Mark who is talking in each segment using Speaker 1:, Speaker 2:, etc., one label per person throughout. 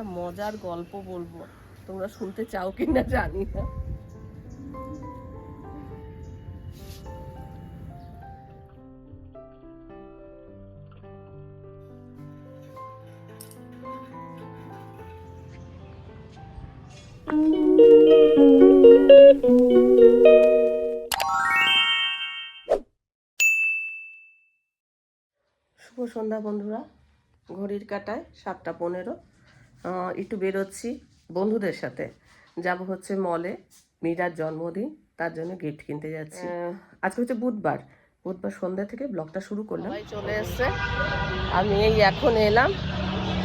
Speaker 1: একটা মজার গল্প বলব। তোমরা শুনতে চাও কি না জানি না। শুভ সন্ধ্যা বন্ধুরা। ঘড়ির কাটায় সাতটা পনেরো। একটু বেরোচ্ছি বন্ধুদের সাথে। যাব হচ্ছে মলে মীরার জন্মদিন তার জন্য গিফট কিনতে যাচ্ছি। আজকে হচ্ছে বুধবার। বুধবার সন্ধ্যা থেকে ব্লগটা শুরু করলাম। চলে এসছে। আমি এই এখন এলাম।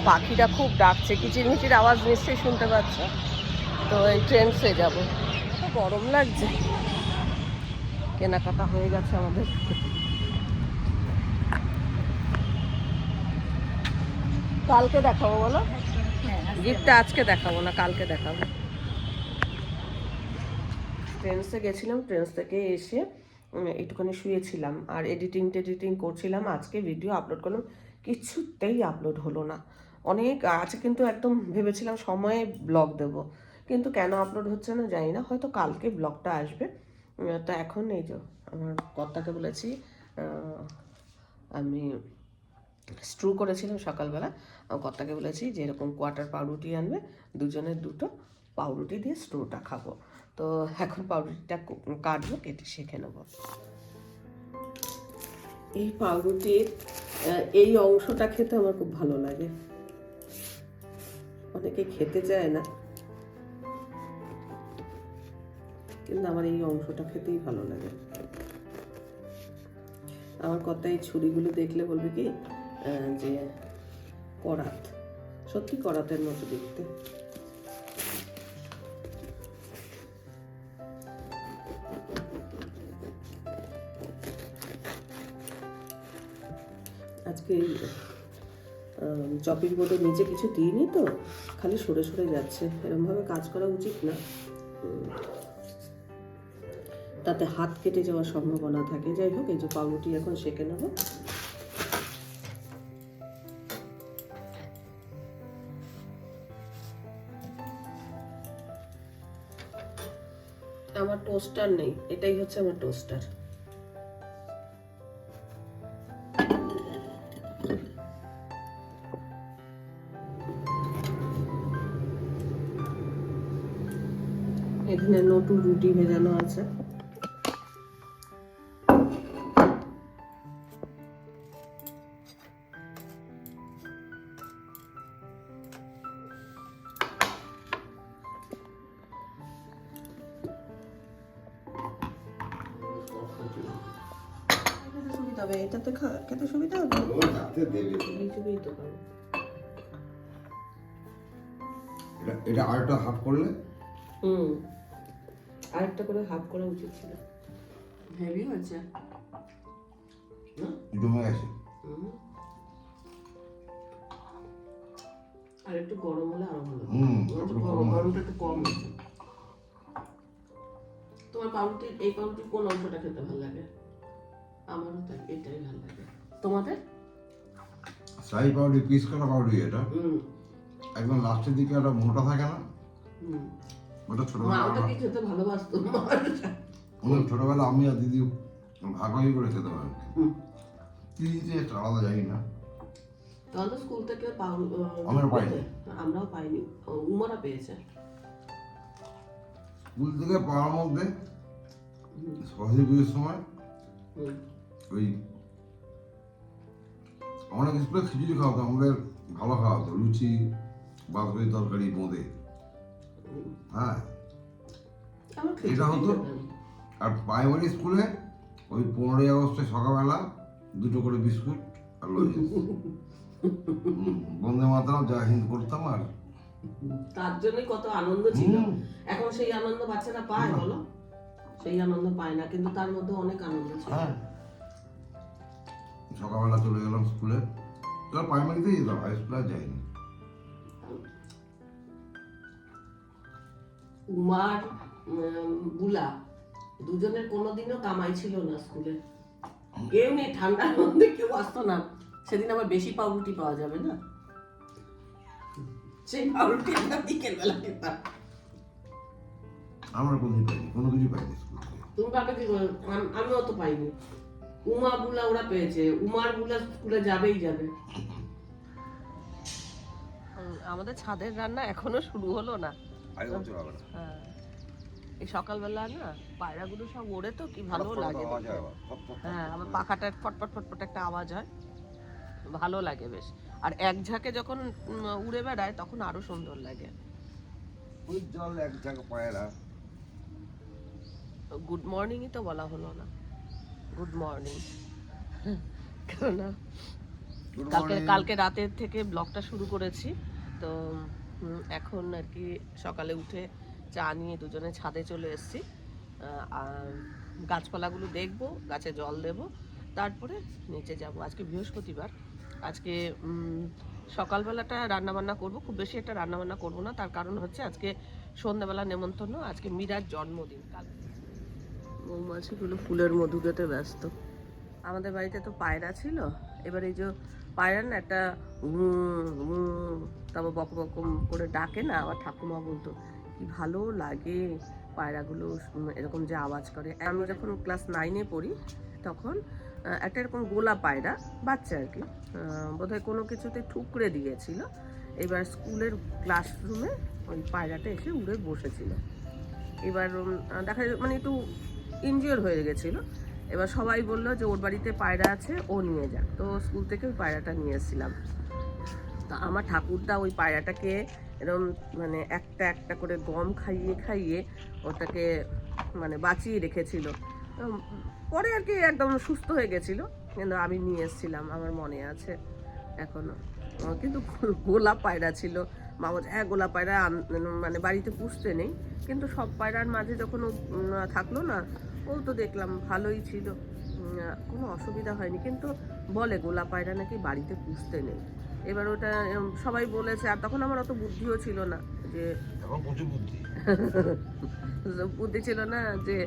Speaker 1: পাখিটা খুব ডাকছে। কিচিরমিচির আওয়াজ নিশ্চয়ই শুনতে পাচ্ছ? তো এই ট্রেন্সে যাব। গরম লাগছে। কেনাকাটা হয়ে গেছে আমাদের। কালকে দেখাবো বলো। গিফটটা আজকে দেখাবো না, কালকে দেখাবো। ট্রেন্সে গেছিলাম ট্রেন্স থেকে এসে একটুখানি শুয়েছিলাম আর এডিটিং টেডিটিং করছিলাম। আজকে ভিডিও আপলোড করলাম, কিছুতেই আপলোড হলো না। অনেক আছে কিন্তু একদম ভেবেছিলাম সময়ে ব্লগ দেব, কিন্তু কেন আপলোড হচ্ছে না জানি না, হয়তো কালকে ব্লগটা আসবে। তো এখন এই যে, আমার কর্তাকে বলেছি আমি স্ট্রু করেছিলাম সকালবেলা। আমার কর্তাকে বলেছি যে, এরকম কোয়ার্টার পাউরুটি আনবে দুজনের দুটো পাউরুটি দিয়ে স্ট্রুটা খাব। তো এখন পাউরুটিটা কাটবো, কেটে শেখে নেব। এই পাউরুটির এই অংশটা খেতে আমার খুব ভালো লাগে। অনেকে খেতে চায় না। কিন্তু আমার এই অংশটা খেতেই ভালো লাগে। আমার কথা এই ছুরিগুলো দেখলে বলবে কি যে করাত, সত্যি করাতের মতো দেখতে। আজকে চপিং বোর্ডের নিচে কিছু দিইনি তো, খালি সরে সরে যাচ্ছে। এরমভাবে কাজ করা উচিত না। তাতে হাত কেটে যাওয়ার সম্ভাবনা থাকে। যাই হোক, এই যে পাউরুটি এখন সেঁকে নেব। টোস্টার নেই এটাই হচ্ছে আমার টোস্টার এখানে নতুন রুটি ভেজানো আছে। হবে এটাতে খা- খেতে সুবিধা হবে। এইটুকুই তো খাব
Speaker 2: এটা- এটা আরেকটা হাফ করলে?
Speaker 1: হুম। আরেকটা করে হাফ করা উচিত ছিল। হেভি হয়েছে। না?
Speaker 2: জমে গেছে।
Speaker 1: আর একটু গরম হলে আরও ভালো।
Speaker 2: হুম,
Speaker 1: একটু
Speaker 2: একটু
Speaker 1: গরম
Speaker 2: গরম
Speaker 1: গরমটা একটু কম হয়েছে। তোমার পাউরুটির এই পাউরুটির কোন অংশটা খেতে ভালো লাগে? আমারও তাই এটাই ভালো লাগে। তোমাদের?
Speaker 2: সাই পাউডার পিস করা পাউডার এটা? একদম লাস্টের দিকে একটা মোটা থাকে না? ওটা ছোটবেলা
Speaker 1: ওটা কি খেতে ভালোবাসতো।
Speaker 2: ওটা ছোটবেলা আমি আর দিদি ভাগাভাগি করে খেতে পারি কি টেস্ট আলাদা জানি না।
Speaker 1: তখন তো স্কুল থেকে
Speaker 2: আমরা পাইনি।
Speaker 1: আমরাও পাইনি। উমরা পেয়েছে।
Speaker 2: স্কুল থেকে পাওয়ার মধ্যে সরস্বতী পুজোর সময়। ওই অনেক স্কুলে খিচুড়ি খাওয়াতো আমাদের ভালো খাওয়াতো লুচি বাঁশবাড়ি তরকারি বোঁদে। হ্যাঁ। এটা হতো? আর প্রাইমারি স্কুলে ওই পনেরোই আগস্টে সকালবেলা দুটো করে বিস্কুট আর লজেন্স হুম, বন্দে মাতারাম যা হিন্দ করতাম আর।
Speaker 1: তার জন্যই কত আনন্দ ছিল। এখন সেই আনন্দ বাচ্চারা পায় বলো? সেই আনন্দ পায় না কিন্তু তার মধ্যে অনেক আনন্দ ছিল।
Speaker 2: হ্যাঁ। সকালবেলা চলে গেলাম স্কুলে। তো প্রাইমারিতেই যেতাম হাই স্কুলে আর যাইনি।
Speaker 1: উমার বুলা দুজনের কোনোদিনও কামাই ছিল না স্কুলে। কেউ নেই ঠান্ডার মধ্যে কেউ আসতো না। সেদিন আবার বেশি পাউরুটি পাওয়া যাবে না? সেই পাউরুটি আমরা বিকেলবেলা খেতাম।
Speaker 2: আমরা কোনোদিন পাইনি কোনো কিছু পাইনি স্কুল থেকে।
Speaker 1: তুমি কাকে কি আমি অত পাইনি। উমা বুলা ওরা পেয়েছে উমার বুলা স্কুলে যাবেই যাবে। আমাদের ছাদের রান্না এখনও শুরু হলো না। হ্যাঁ। এই সকালবেলা না পায়রাগুলো সব ওড়ে তো কি ভালো লাগে হ্যাঁ আবার পাখাটা ফটফট। ফটফট একটা আওয়াজ হয়। ভালো লাগে বেশ। আর এক ঝাঁকে যখন উড়ে বেড়ায় তখন আরও সুন্দর লাগে।
Speaker 2: ওই জল এক জায়গা পায়রা
Speaker 1: গুড মর্নিংই তো বলা হলো না। গুড মর্নিং কেননা কালকে কালকে রাতের থেকে ব্লগটা শুরু করেছি। তো এখন আর কি সকালে উঠে চা নিয়ে দুজনে ছাদে চলে এসেছি। আর গাছপালাগুলো দেখব গাছে জল দেব তারপরে নিচে যাব। আজকে বৃহস্পতিবার। আজকে সকালবেলাটা রান্নাবান্না করব। খুব বেশি একটা রান্নাবান্না করব না। তার কারণ হচ্ছে আজকে সন্ধ্যাবেলা নেমন্তন্ন। আজকে মীরার জন্মদিন কাল মৌমাছিগুলো ফুলের মধু খেতে ব্যস্ত। আমাদের বাড়িতে তো পায়রা ছিল। এবার এই যে পায়রা না একটা তারপর বক বক করে ডাকে না আমার ঠাকুমা বলতো, কি ভালো লাগে পায়রাগুলো এরকম যে আওয়াজ করে। আমি যখন ক্লাস নাইনে পড়ি, তখন একটা এরকম গোলা পায়রা, বাচ্চা আর কি বোধহয় কোনো কিছুতে ঠুকরে দিয়েছিল। এবার স্কুলের ক্লাসরুমে ওই পায়রাটা এসে উড়ে বসেছিল। এবার দেখা মানে একটু ইনজিওর হয়ে গেছিল। এবার সবাই বলল যে ওর বাড়িতে পায়রা আছে ও নিয়ে যাক। তো স্কুল থেকে ওই পায়রাটা নিয়ে এসেছিলাম। তো আমার ঠাকুরদা ওই পায়রাটাকে এরকম মানে একটা একটা করে গম খাইয়ে খাইয়ে ওটাকে মানে বাঁচিয়ে রেখেছিল। পরে আর কি একদম সুস্থ হয়ে গেছিল। কিন্তু আমি নিয়ে এসেছিলাম আমার মনে আছে এখনও। আহ, কিন্তু গোলাপ পায়রা ছিল। মা বলছে হ্যাঁ গোলাপ পায়রা মানে বাড়িতে পুষতে নেই কিন্তু সব পায়রার মাঝে যখন ও থাকল না ও তো দেখলাম ভালোই ছিল। কোনো অসুবিধা হয়নি কিন্তু বলে গোলাপ পায়রা নাকি বাড়িতে পুষতে নেই। এবার ওটা সবাই বলেছে আর তখন আমার অত বুদ্ধিও ছিল না যে
Speaker 2: বুদ্ধি
Speaker 1: ছিল না যে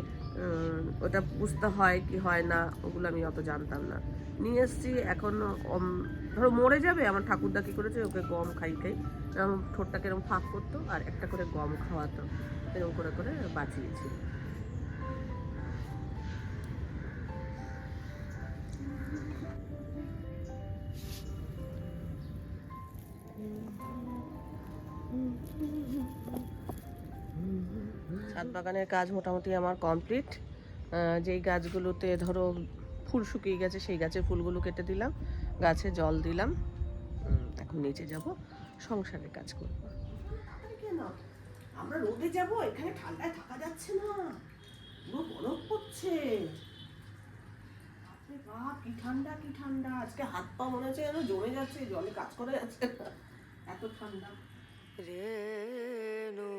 Speaker 1: ওটা বুঝতে হয় কি হয় না, ওগুলো আমি অত জানতাম না। নিয়ে এসছি, এখন ধরো মরে যাবে, আমার ঠাকুরদা কি করেছে, ওকে গম খাই খাই এরকম ঠোঁটটাকে এরকম ফাঁক করতো আর একটা করে গম খাওয়াতো এরকম করে করে বাঁচিয়েছি। বাগানের কাজ মোটামুটি আমার কমপ্লিট। যেই গাছগুলোতে ধরো ফুল শুকিয়ে গেছে সেই গাছের ফুলগুলো কেটে দিলাম গাছে জল দিলাম। এখন নিচে যাব সংসারের কাজ করব। আমরা রোদে যাব এখানে ঠান্ডায় থাকা যাচ্ছে না। পুরো বরফ পড়ছে। বাপ কি ঠান্ডা কি ঠান্ডা। আজকে হাত পা মনে হচ্ছে যেন জমে যাচ্ছে জলে কাজ করে যাচ্ছে এত ঠান্ডা। রেনু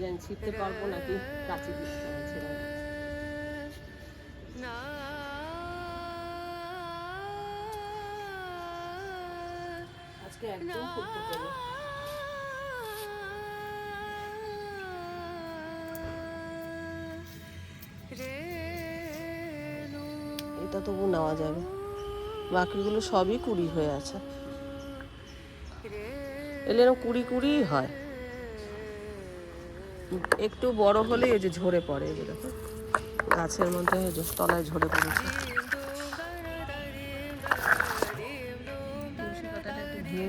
Speaker 1: জানি ছিটতে পারব নাকি? কাছে দিতে আজকে একদম না। এটা তবু নেওয়া যাবে। বাকিগুলো সবই কুড়ি হয়ে আছে। এলে এরকম কুড়ি কুড়িই হয়। একটু বড় হলে এই যে ঝরে পড়ে দেখো গাছের মধ্যে তলায় ঝরে পড়েছে। ধুয়ে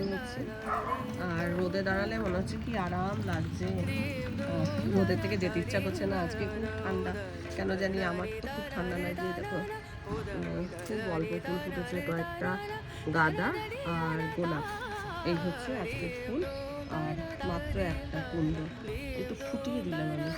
Speaker 1: আর রোদে দাঁড়ালে মনে হচ্ছে কি আরাম লাগছে। রোদের থেকে যেতে ইচ্ছা করছে না। আজকে খুব ঠান্ডা। কেন জানি আমার তো খুব ঠান্ডা লাগছে দেখো খুব অল্প ফুল ফুটেছে কয়েকটা গাঁদা আর গোলাপ। এই হচ্ছে আজকের ফুল। আর মাত্র একটা কুন্দ একটু ফুটিয়ে দিলাম আমি।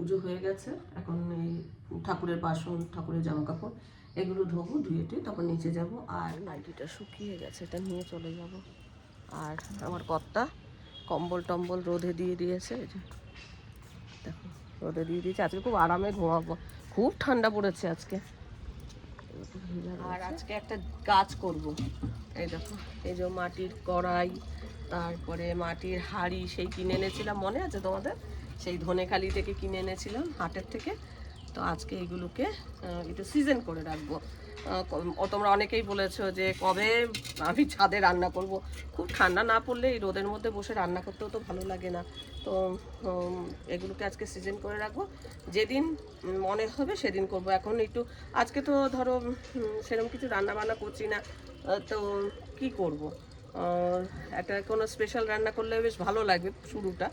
Speaker 1: পুজো হয়ে গেছে। এখন এই ঠাকুরের বাসন, ঠাকুরের জামা কাপড় এগুলো ধোবো, ধুয়ে টুয়ে তারপর নিচে যাব। আর নাইটিটা শুকিয়ে গেছে, এটা নিয়ে চলে যাব। আর আমার কর্তা কম্বল টম্বল রোদে দিয়ে দিয়েছে দেখো, রোদে দিয়ে দিয়েছে। আজকে খুব আরামে ঘুমাবো। খুব ঠান্ডা পড়েছে আজকে। আর আজকে একটা কাজ করব। এই দেখো, এই যে মাটির কড়াই, তারপরে মাটির হাঁড়ি, সেই কিনে এনেছিলাম। মনে আছে তোমাদের? সেই ধনেখালি থেকে কিনে এনেছিলাম হাটের থেকে। তো আজকে এইগুলোকে আহ, একটু সিজন করে রাখব। তোমরা অনেকেই বলেছ যে কবে আমি ছাদে রান্না করব। খুব ঠান্ডা না পড়লে এই রোদের মধ্যে বসে রান্না করতেও তো ভালো লাগে না। তো এগুলোকে আজকে সিজন করে রাখব। যেদিন মনে হবে সেদিন করব। এখন একটু আজকে তো ধরো সেরকম কিছু রান্না বান্না করছি না। তো কি করব? একটা কোনো স্পেশাল রান্না করলে বেশ ভালো লাগবে শুরুটা।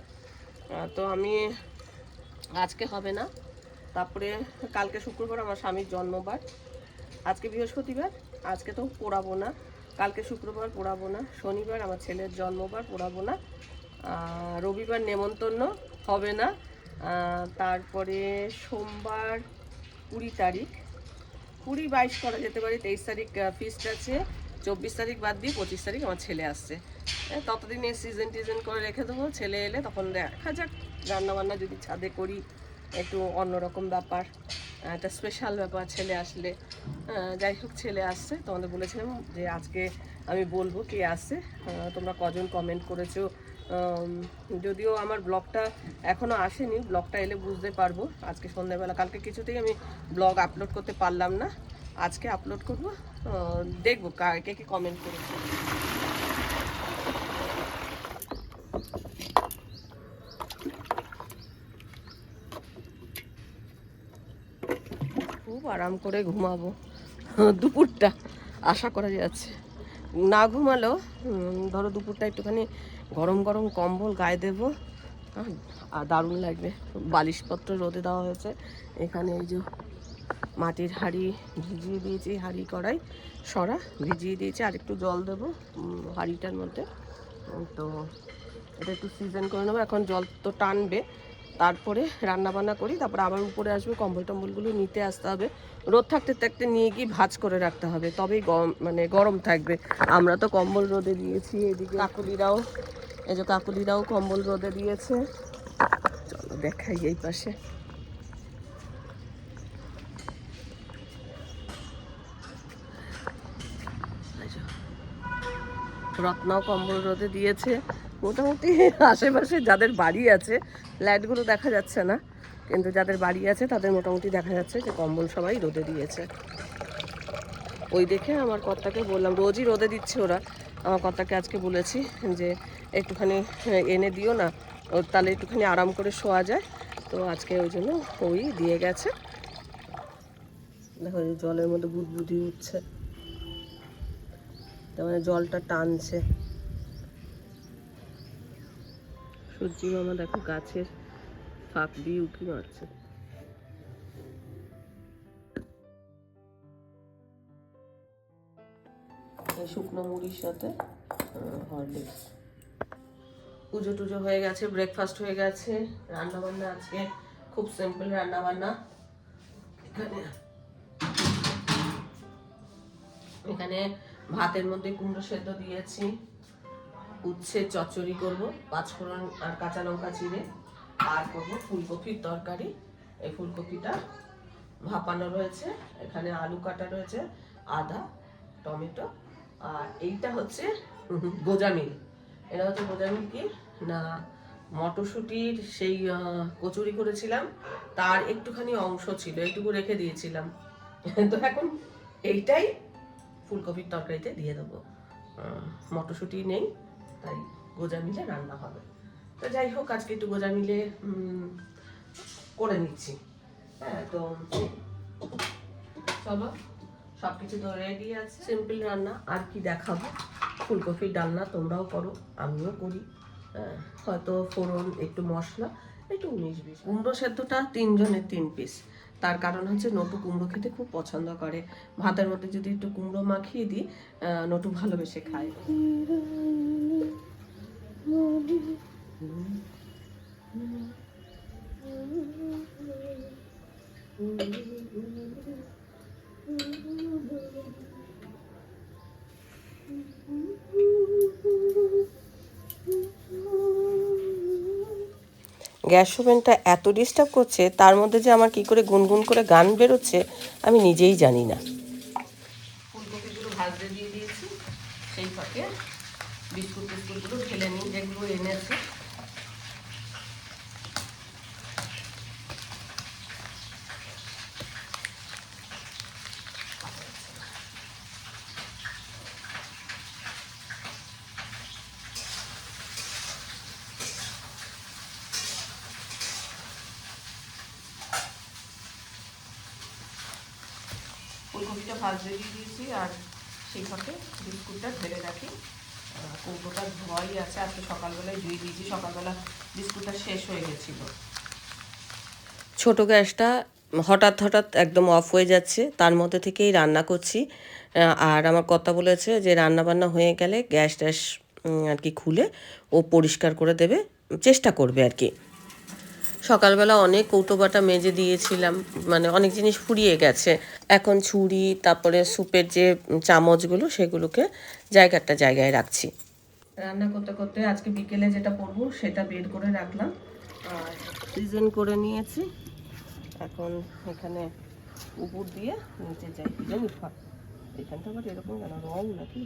Speaker 1: তো আমি আজকে হবে না। তারপরে কালকে শুক্রবার আমার স্বামীর জন্মবার। আজকে বৃহস্পতিবার, আজকে তো পোড়াবো না। কালকে শুক্রবার পোড়াবো না। শনিবার আমার ছেলের জন্মবার, পোড়াবো না। রবিবার নেমন্তন্ন হবে না। তারপরে সোমবার কুড়ি তারিখ। কুড়ি বাইশ করা যেতে পারে, তেইশ তারিখ ফিস্ট আছে। চব্বিশ তারিখ বাদ দিয়ে পঁচিশ তারিখ আমার ছেলে আসছে। ততদিন এই সিজন টিজন করে রেখে দেবো, ছেলে এলে তখন দেখা যাক। রান্নাবান্না যদি ছাদে করি, একটু অন্যরকম ব্যাপার একটা স্পেশাল ব্যাপার, ছেলে আসলে। যাই হোক, ছেলে আসছে, তোমাদের বলেছিলাম যে আজকে আমি বলব কে আসছে। তোমরা কজন কমেন্ট করেছ যদিও আমার ব্লগটা এখনও আসেনি, ব্লগটা এলে বুঝতে পারব। আজকে সন্ধ্যাবেলা, কালকে কিছুতেই আমি ব্লগ আপলোড করতে পারলাম না। আজকে আপলোড করব দেখব কে কে কমেন্ট করেছে খুব আরাম করে ঘুমাবো। দুপুরটা আশা করা যাচ্ছে। না ঘুমালেও ধরো দুপুরটা একটুখানি গরম গরম কম্বল গায়ে দেবো। হ্যাঁ, আর দারুণ লাগবে। বালিশপত্র রোদে দেওয়া হয়েছে। এখানে এই যে মাটির হাঁড়ি ভিজিয়ে দিয়েছি হাঁড়ি কড়াই সরা ভিজিয়ে দিয়েছি আর একটু জল দেবো হাঁড়িটার মধ্যে। তো এটা একটু সিজন করে নেব। এখন জল তো টানবে। তারপরে রান্না বান্না করি, তারপরে আবার উপরে আসবে কম্বল টম্বলগুলো নিতে আসতে হবে। রোদ থাকতে থাকতে নিয়ে গিয়ে ভাজ করে রাখতে হবে, তবেই গরম মানে গরম থাকবে। আমরা তো কম্বল রোদে দিয়েছি, এদিকে কাকুলিরাও, এই যে কাকুলিরাও কম্বল রোদে দিয়েছে। চলো দেখাই এই পাশে। রত্নাও কম্বল রোদে দিয়েছে। মোটামুটি আশেপাশে যাদের বাড়ি আছে লাইটগুলো দেখা যাচ্ছে না, কিন্তু যাদের বাড়ি আছে তাদের মোটামুটি দেখা যাচ্ছে যে কম্বল সবাই রোদে দিয়েছে। ওই দেখে আমার কর্তাকে বললাম, রোজই রোদে দিচ্ছে ওরা। আমার কর্তাকে আজকে বলেছি যে একটুখানি এনে দিও না ওর তাহলে একটুখানি আরাম করে শোয়া যায়। তো আজকে ওই জন্য ওই দিয়ে গেছে। দেখো জলের মধ্যে বুদবুদি উঠছে। তার মানে জলটা টানছে। সূর্যি মামা দেখো গাছের ফাঁক দিয়ে উঁকি মারছে। শুকনো মুড়ির সাথে হরলিক্স। পুজো টুজো হয়ে গেছে ব্রেকফাস্ট হয়ে গেছে। রান্না বান্না আজকে খুব সিম্পল রান্না বান্না এখানে এখানে ভাতের মধ্যে কুমড়ো সেদ্ধ দিয়েছি। উচ্ছে চচ্চড়ি করব, পাঁচফোড়ন আর কাঁচা লঙ্কা চিড়ে, আর করব ফুলকপির তরকারি। এই ফুলকপিটা ভাপানো রয়েছে, এখানে আলু কাটা রয়েছে, আদা, টমেটো, আর এইটা হচ্ছে গোজামিল এটা হচ্ছে গোজামিল কি? না, মটরশুঁটির সেই কচুরি করেছিলাম, তার একটুখানি অংশ ছিল একটুকু রেখে দিয়েছিলাম। তো এখন এইটাই ফুলকপির তরকারিতে দিয়ে দেবো। মটরশুঁটি নেই। তাই গোজা মিলে রান্না হবে। তো যাই হোক আজকে একটু গোজা মিলে করে নিচ্ছি। হ্যাঁ তো চলো সব কিছু তো রেডি আছে। সিম্পল রান্না আর কি দেখাবো? ফুলকপির ডালনা তোমরাও করো আমিও করি। হ্যাঁ হয়তো ফোড়ন একটু মশলা একটু উনিশ বিশ। কুমড়ো সেদ্ধটা তিনজনের তিন পিস তার কারণ হচ্ছে নটু কুমড়ো খেতে খুব পছন্দ করে ভাতের মধ্যে যদি একটু কুমড়ো মাখিয়ে দিই নটু ভালোবেসে খায় Mm-hmm. গ্যাস ওভেনটা এত ডিস্টার্ব করছে, তার মধ্যে যে আমার কি করে গুনগুন করে গান বেরোচ্ছে, আমি নিজেই জানি না। ফুলকপিগুলো ভাজতে দিয়ে দিয়েছি, সেই ফাঁকে বিস্কুট টিস্কুটগুলো ঢেলে নিই, যেগুলো এনেছে। ফুলকপিটা ভাজতে দিয়ে দিয়েছি, আর সেই ফাঁকে বিস্কুটটা ঢেলে রাখি। কৌটোটা ধোয়াই আছে, আজকে সকালবেলায় ধুয়ে দিয়েছি, সকালবেলা বিস্কুটটা শেষ হয়ে গেছিল। ছোট গ্যাসটা হঠাৎ হঠাৎ একদম অফ হয়ে যাচ্ছে, তার মধ্যে থেকেই রান্না করছি। আর আমার কথা বলেছে যে রান্না বান্না হয়ে গেলে গ্যাস ট্যাস আর কি খুলে ও পরিষ্কার করে দেবে, চেষ্টা করবে আর কি। সকালবেলা অনেক কৌটো বাটা মেজে দিয়েছিলাম মানে অনেক জিনিস ফুরিয়ে গেছে। এখন ছুরি, তারপরে স্যুপের যে চামচগুলো, সেগুলোকে জায়গাটা জায়গায় রাখছি। রান্না করতে করতে আজকে বিকেলে যেটা করব, সেটা বের করে রাখলাম। আর সিজন করে নিয়েছি। এখন এখানে উপর দিয়ে নিচে যাই। জানি এখানটা আবার এরকম কেন? রং নাকি?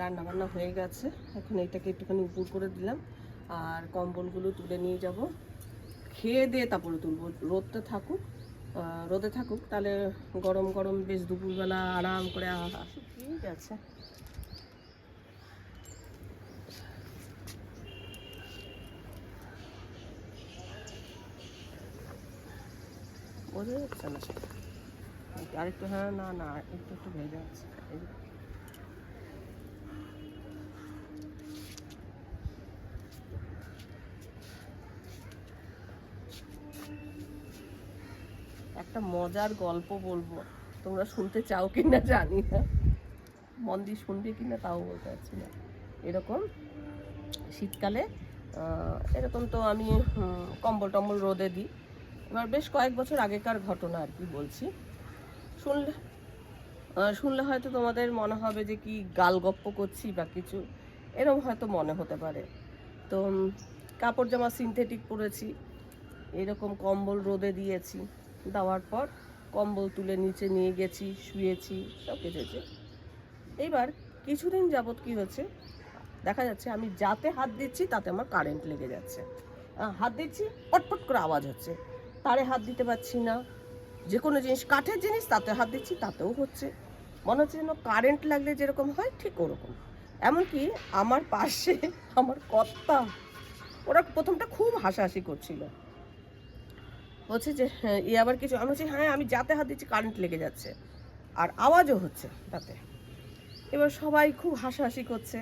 Speaker 1: রান্না বান্না হয়ে গেছে। এখন এটাকে একটুখানি উপর করে দিলাম। আর কম্বলগুলো তুলে নিয়ে যাব। খেয়ে দিয়ে তারপরে তুলবো। রোদটা থাকুক রোদে থাকুক, তাহলে গরম গরম বেশ দুপুরবেলা আরাম করে ঠিক আছে বোঝা যাচ্ছে না আরেকটু হ্যাঁ না না, একটু একটু ভেজে আছে। একটা মজার গল্প বলব। তোমরা শুনতে চাও কি না জানি না। মন দিয়ে শুনবে কি না তাও বলতে পারছি না। এরকম শীতকালে এরকম তো আমি কম্বল টম্বল রোদে দিই। এবার বেশ কয়েক বছর আগেকার ঘটনা আর কি বলছি। শুনলে শুনলে হয়তো তোমাদের মনে হবে যে কি গাল গপ্প করছি বা কিছু। এরকম হয়তো মনে হতে পারে। তো কাপড় জামা সিনথেটিক পরেছি। এরকম কম্বল রোদে দিয়েছি। দেওয়ার পর কম্বল তুলে নিচে নিয়ে গেছি, শুয়েছি, সব হয়েছে এইবার কিছুদিন যাবৎ কি হচ্ছে? দেখা যাচ্ছে আমি যাতে হাত দিচ্ছি, তাতে আমার কারেন্ট লেগে যাচ্ছে। হাত দিচ্ছি পটপট করে আওয়াজ হচ্ছে। তারে হাত দিতে পারছি না। যে কোনো জিনিস, কাঠের জিনিস তাতে হাত দিচ্ছি, তাতেও হচ্ছে। মনে হচ্ছে যেন কারেন্ট লাগলে যেরকম হয়, ঠিক ওরকম। এমনকি আমার পাশে, আমার কর্তা, ওরা প্রথমটা খুব হাসাহাসি করছিল। বলছে যে হ্যাঁ, এ আবার কিছু আমি বলছি হ্যাঁ আমি যাতে হাত দিচ্ছি কারেন্ট লেগে যাচ্ছে। আর আওয়াজও হচ্ছে তাতে। এবার সবাই খুব হাসাহাসি করছে।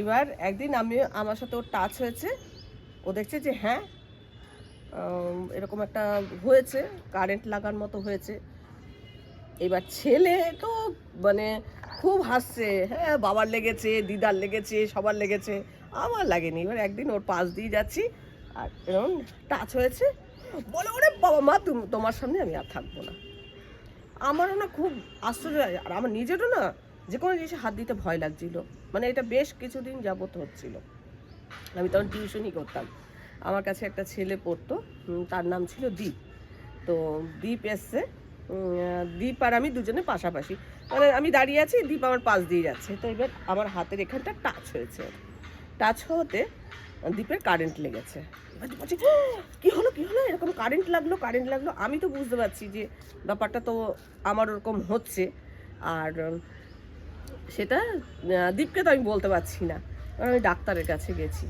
Speaker 1: এবার একদিন আমি আমার সাথে ওর টাচ হয়েছে। ও দেখছে যে হ্যাঁ এরকম একটা হয়েছে কারেন্ট লাগার মতো হয়েছে। এবার ছেলে তো মানে খুব হাসছে হ্যাঁ বাবার লেগেছে দিদার লেগেছে সবার লেগেছে। আমার লাগেনি। এবার একদিন ওর পাশ দিয়ে যাচ্ছি আর এরকম টাচ হয়েছে। বলে, ওরে বাবা মা, তুমি, তোমার সামনে আমি আর থাকব না। আমারও না খুব আশ্চর্য। আর আমার নিজেরও না যে কোনো জিনিসে হাত দিতে ভয় লাগছিল। মানে এটা বেশ কিছুদিন যাবত হচ্ছিল। আমি তখন টিউশনই করতাম। আমার কাছে একটা ছেলে পড়তো তার নাম ছিল দীপ। তো দীপ এসছে দীপ আর আমি দুজনে পাশাপাশি। মানে আমি দাঁড়িয়ে আছি, দীপ আমার পাশ দিয়ে যাচ্ছে। তো এবার আমার হাতের এখানটা টাচ হয়েছে। টাচ হতে দীপের কারেন্ট লেগেছে। বলছে, "আহ, কি হলো কি হলো? এরকম কারেন্ট লাগল কারেন্ট লাগল। আমি তো বুঝতে পারছি যে ব্যাপারটা তো আমার ওরকম হচ্ছে। আর সেটা দীপকে তো আমি বলতে পারছি না। কারণ আমি ডাক্তারের কাছে গেছি।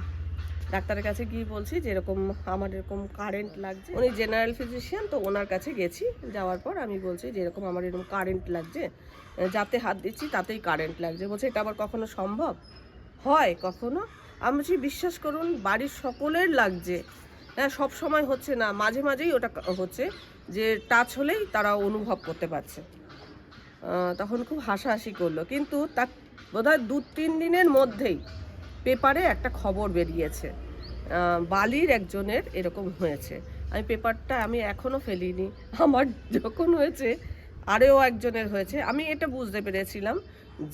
Speaker 1: ডাক্তারের কাছে গিয়ে বলছি যে এরকম আমার এরকম কারেন্ট লাগছে। উনি জেনারেল ফিজিশিয়ান তো ওনার কাছে গেছি। যাওয়ার পর আমি বলছি যে এরকম আমার এরকম কারেন্ট লাগছে। যাতে হাত দিচ্ছি তাতেই কারেন্ট লাগছে। বলছে এটা আবার কখনো সম্ভব? হয় কখনো। আমি বলছি বিশ্বাস করুন, বাড়ির সকলের লাগছে। হ্যাঁ সব সময় হচ্ছে না, মাঝে মাঝেই ওটা হচ্ছে যে টাচ হলেই তারা অনুভব করতে পারছে। তখন খুব হাসাহাসি করল। কিন্তু তার বোধহয় দু, তিন দিনের মধ্যেই পেপারে একটা খবর বেরিয়েছে। বালির একজনের এরকম হয়েছে। আমি পেপারটা আমি এখনও ফেলিনি। আমার যখন হয়েছে, আরও একজনের হয়েছে। আমি এটা বুঝতে পেরেছিলাম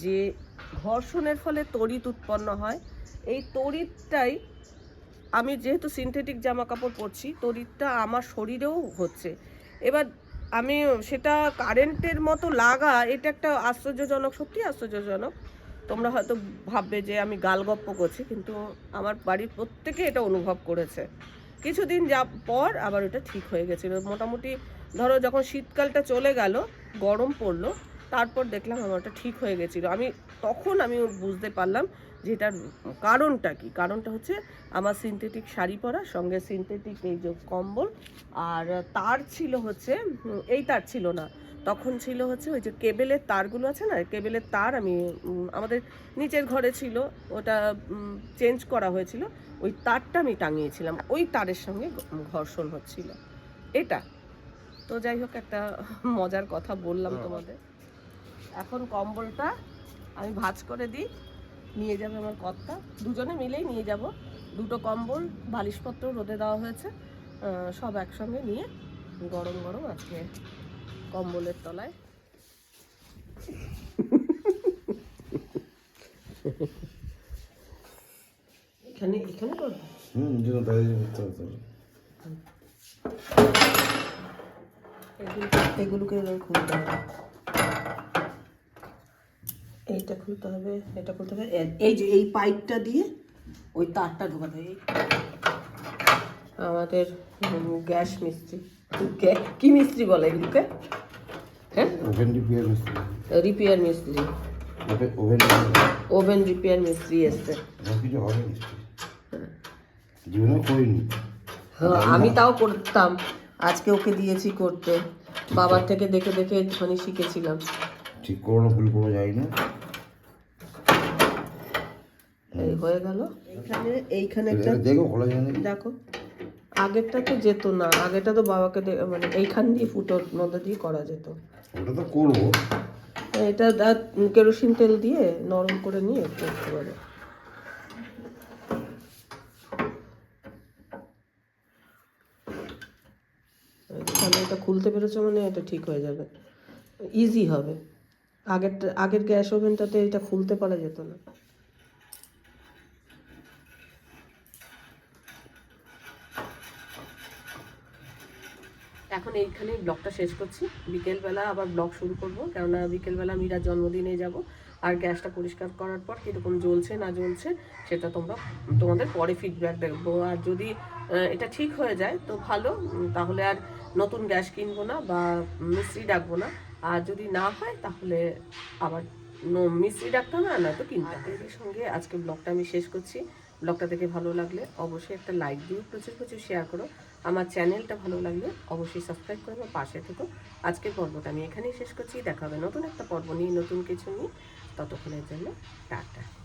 Speaker 1: যে ঘর্ষণের ফলে তড়িৎ উৎপন্ন হয়। এই তড়িৎটাই আমি যেহেতু সিনথেটিক জামা কাপড় পরছি, তড়িৎটা আমার শরীরেও হচ্ছে। এবার আমি সেটা কারেন্টের মতো লাগা, এটা একটা আশ্চর্যজনক, সত্যি আশ্চর্যজনক। তোমরা হয়তো ভাববে যে আমি গালগপ্প করছি, কিন্তু আমার বাড়ির প্রত্যেকে এটা অনুভব করেছে। কিছুদিন যা পর আবার ওটা ঠিক হয়ে গেছিল। মোটামুটি ধরো যখন শীতকালটা চলে গেল, গরম পড়ল, তারপর দেখলাম আমার ওটা ঠিক হয়ে গেছিল। আমি তখন আমি বুঝতে পারলাম যে এটার কারণটা কি? কারণটা হচ্ছে আমার সিনথেটিক শাড়ি পরা সঙ্গে সিনথেটিক এই যে কম্বল আর তার ছিল হচ্ছে এই তার ছিল না। তখন ছিল হচ্ছে ওই যে কেবেলের তারগুলো আছে না কেবেলের তার আমি আমাদের নিচের ঘরে ছিল ওটা চেঞ্জ করা হয়েছিল ওই তারটা আমি টাঙিয়েছিলাম ওই তারের সঙ্গে ঘর্ষণ হচ্ছিল। এটা। তো যাই হোক একটা মজার কথা বললাম তোমাদের। এখন কম্বলটা আমি ভাঁজ করে দিই। নিয়ে যাবে আমার কর্তা। দুজনে মিলেই নিয়ে যাব। দুটো কম্বল বালিশপত্র রোদে দেওয়া হয়েছে। সব একসঙ্গে নিয়ে গরম গরম আজকে কম্বলের তলায়। এখানে এখানে করব?
Speaker 2: হুম যেন তাই করতে হবে
Speaker 1: এগুলোকে খুলতে হবে। এইটা খুলতে হবে এটা খুলতে হবে। এই যে এই পাইপটা দিয়ে ওই তারটা ঢোকাতে হবে। আমাদের গ্যাস মিস্ত্রি। কি মিস্ত্রি বলে এগুলোকে? হ্যাঁ?
Speaker 2: ওভেন রিপেয়ার মিস্ত্রি।
Speaker 1: রিপেয়ার মিস্ত্রি।
Speaker 2: ওভেন
Speaker 1: রিপেয়ার মিস্ত্রি। এসছে।
Speaker 2: কিছু হবে মিস্ত্রি। জীবনে করিনি।
Speaker 1: হ্যাঁ আমি তাও করতাম। আজকে ওকে দিয়েছি করতে। বাবার থেকে দেখে দেখে একটুখানি শিখেছিলাম।
Speaker 2: ঠিক করো না ভুল করো যাই না।
Speaker 1: এই হয়ে গেল। এইখানে এইখানে একটা
Speaker 2: দেখো খোলা যায়
Speaker 1: দেখো আগেরটা তো যেত না আগেরটা তো বাবাকে মানে এইখান দিয়ে ফুটোর মধ্যে দিয়ে করা যেত।
Speaker 2: ওটা তো করব।
Speaker 1: এটা কেরোসিন তেল দিয়ে নরম করে নিয়ে করতে পারে তাহলে এটা খুলতে পেরেছ মানে এটা ঠিক হয়ে যাবে। ইজি হবে। আগেরটা আগের গ্যাস ওভেনটাতে এটা খুলতে পারা যেত না। এখন এইখানেই ব্লগটা শেষ করছি। বিকেলবেলা আবার ব্লগ শুরু করব, কেননা বিকেলবেলা মীরার জন্মদিনে যাব। আর গ্যাসটা পরিষ্কার করার পর কীরকম জ্বলছে না জ্বলছে, সেটা তোমরা তোমাদের পরে ফিডব্যাক দেখব। আর যদি এটা ঠিক হয়ে যায়, তো ভালো। তাহলে আর নতুন গ্যাস কিনবো না বা মিস্ত্রি ডাকবো না। আর যদি না হয় তাহলে আবার ন- মিস্ত্রি ডাকতে হবে আর নয়তো কিনতে এর সঙ্গে আজকে ব্লগটা আমি শেষ করছি। ব্লগটা দেখে ভালো লাগলে অবশ্যই একটা লাইক দিও প্রচুর প্রচুর শেয়ার করো। আমার চ্যানেলটা ভালো লাগলে অবশ্যই সাবস্ক্রাইব করে আমার পাশে থেকো। আজকের পর্বটা আমি এখানেই শেষ করছি। দেখা হবে নতুন একটা পর্ব নিয়ে নতুন কিছু নিয়ে। ততক্ষণের জন্য টাটা।